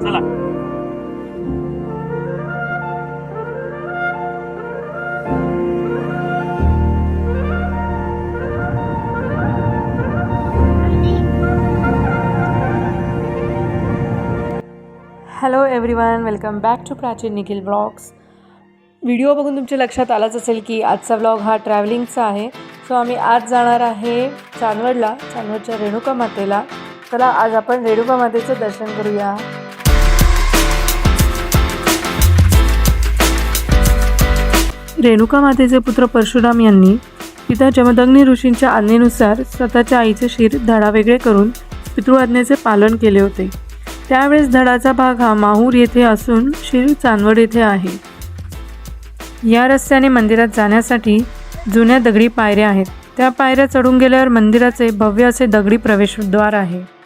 चला. Hello everyone welcome back to Prachin Nikhil blogs video बघून तुमच्या लक्षात आलाच असेल की आजचा ब्लॉग हा ट्रॅव्हलिंगचा आहे. सो आम्ही आज जाणार आहे चांदवडला चांदवडच्या रेणुका मातेला. चला आज आपण रेणुका मातेचं दर्शन करूया. रेणुका मातेचे पुत्र परशुराम यांनी पिता जमदग्नी ऋषींच्या आज्ञेनुसार स्वतःच्या आईचे शिर धडावेगळे करून पितृआज्ञेचे पालन केले होते. त्यावेळेस धडाचा भाग हा माहूर येथे असून शिर चांदवड येथे आहे. या रस्त्याने मंदिरात जाण्यासाठी जुन्या दगडी पायऱ्या आहेत. त्या पायऱ्या चढून गेल्यावर मंदिराचे भव्य असे दगडी प्रवेशद्वार आहे.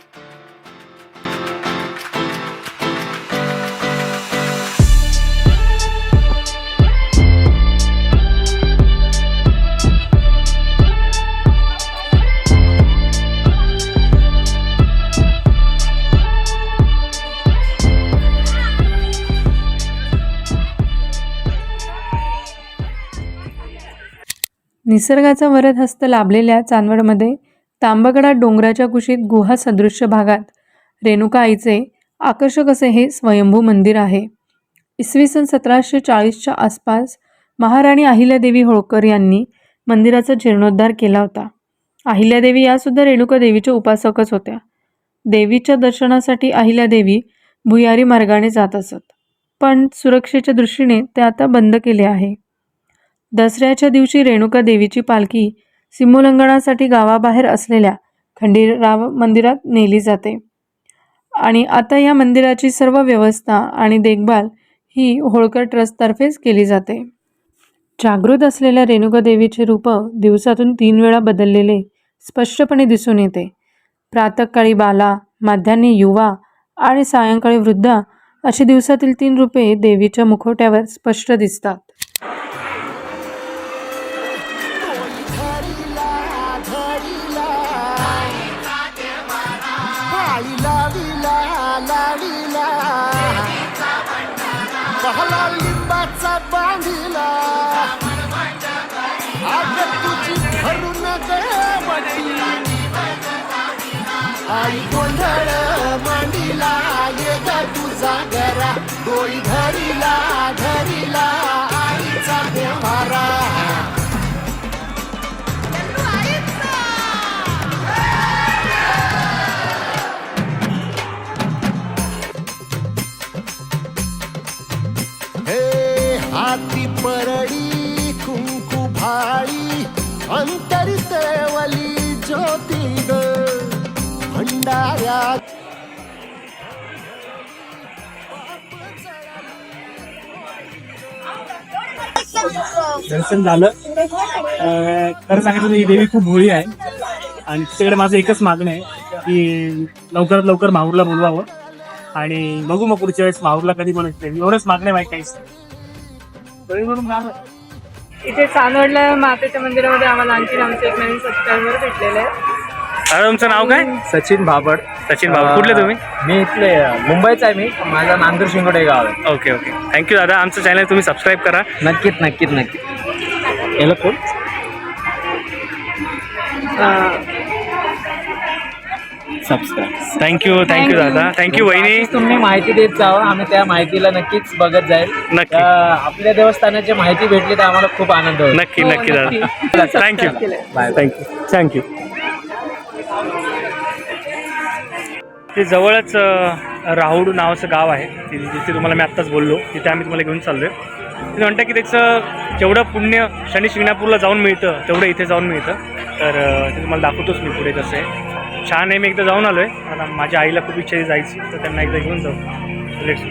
निसर्गाचा वरद हस्त लाभलेल्या चांदवडमध्ये तांबगडा डोंगराच्या कुशीत गुहा सदृश्य भागात रेणुका आईचे आकर्षक असे हे स्वयंभू मंदिर आहे. इसवी सन सतराशे चाळीसच्या आसपास महाराणी अहिल्यादेवी होळकर यांनी मंदिराचा जीर्णोद्धार केला होता. अहिल्यादेवी यासुद्धा रेणुका देवीच्या उपासकच होत्या. देवीच्या दर्शनासाठी अहिल्यादेवी भुयारी मार्गाने जात असत. पण सुरक्षेच्या दृष्टीने ते आता बंद केले आहे. दसऱ्याच्या दिवशी रेणुका देवीची पालखी सिमोलंगणासाठी गावाबाहेर असलेल्या खंडीराव मंदिरात नेली जाते. आणि आता या मंदिराची सर्व व्यवस्था आणि देखभाल ही होळकर ट्रस्टतर्फेच केली जाते. जागृत असलेल्या रेणुका देवीचे रूप दिवसातून तीन वेळा बदललेले स्पष्टपणे दिसून येते. प्रातःकाळी बाला माध्यान्ही युवा आणि सायंकाळी वृद्ध अशी दिवसातील तीन रूपे देवीच्या मुखवट्यावर स्पष्ट दिसतात. आईला विला लाडीला पहला लिंबाचा बांधिला. आग तुझी भरून गळवटी आई गोंधळ मांडीला ये तुझा गरा डोई धरीला धरीला अंतरितवली ज्योती ग भंडाऱ्या दर्शन झालं. खरं सांगायचं ही देवी खूप भोळी आहे. आणि तिच्याकडे माझं एकच मागणं आहे की लवकरात लवकर माहूरला बोलवावं. आणि बघू मग पुढच्या वेळेस माहूरला कधी बोलायचं एवढंच मागणं आहे माहिती काहीच तरी म्हणून इथे चांदवडला मातेच्या मंदिरामध्ये आम्हाला आणखी आमचे एक नवीन सबस्क्रायबर भेटलेले आहे दादा तुमचं नाव काय? सचिन भाबड. सचिन भाऊ कुठले तुम्ही? मी इथले मुंबईचा आहे मी. माझं नांदूर शिंगोडे गाव आहे. Okay okay. थँक्यू दादा. आमचं चॅनल तुम्ही सबस्क्राईब करा. नक्कीच नक्कीच नक्कीच. याला कोण? Subscribe. Thank you thank you दादा. थँक्यू वहिनी. तुम्ही माहिती देत जावं. आम्ही त्या माहितीला नक्कीच बघत जाईल. नक्की. आपल्या देवस्थानाची माहिती भेटली तर आम्हाला खूप आनंद होईल. नक्की नक्की दादा. थँक्यू बाय थँक्यू थँक्यू ते जवळच राहुड नावाचं गाव आहे. जिथे तुम्हाला मी आत्ताच बोललो. तिथे आम्ही तुम्हाला घेऊन चाललो आहे ते म्हणतात की त्याचं जेवढं पुण्य शनी शिंगणापूरला जाऊन मिळतं तेवढं इथे जाऊन मिळतं. तर ते तुम्हाला दाखवतोच मी पुढे कसं आहे. छान आहे. मी एकदा जाऊन आलो आहे आता माझ्या आईला खूप इच्छा आहे जायची. तर त्यांना एकदा घेऊन जाऊ. लेट्स